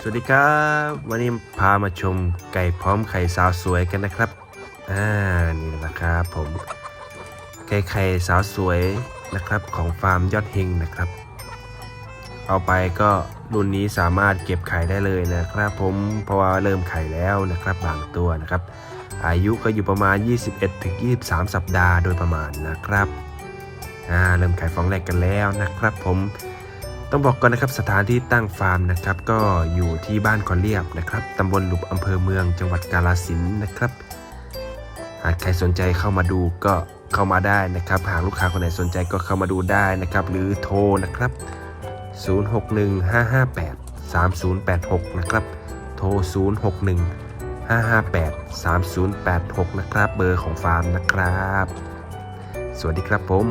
สวัสดีครับ วันนี้พามาชมไก่พร้อมไข่สาวสวยกันนะครับ อ่า นี่แหละครับผม ไก่ไข่สาวสวยนะครับของฟาร์มยอดเฮงนะครับ เอาไปก็รุ่นนี้สามารถเก็บไข่ได้เลยนะครับ ผมเพราะว่าเริ่มไข่แล้วนะครับบางตัวนะครับ อายุก็อยู่ประมาณ 21-23 สัปดาห์โดยประมาณนะครับ อ่า เริ่มไข่ฟองแรกกันแล้วนะครับ ผม ต้องบอกก่อนนะครับสถานที่ตั้งฟาร์มนะครับก็อยู่ที่บ้านคอนเรียบนะครับตำบลหลุบอำเภอเมืองจังหวัดกาฬสินธุ์นะครับ หากใครสนใจเข้ามาดูก็เข้ามาได้นะครับ หากลูกค้าคนไหนสนใจก็เข้ามาดูได้นะครับ หรือโทรนะครับ 0615583086 นะครับ โทร 0615583086 นะครับ เบอร์ของฟาร์มนะครับ สวัสดีครับผม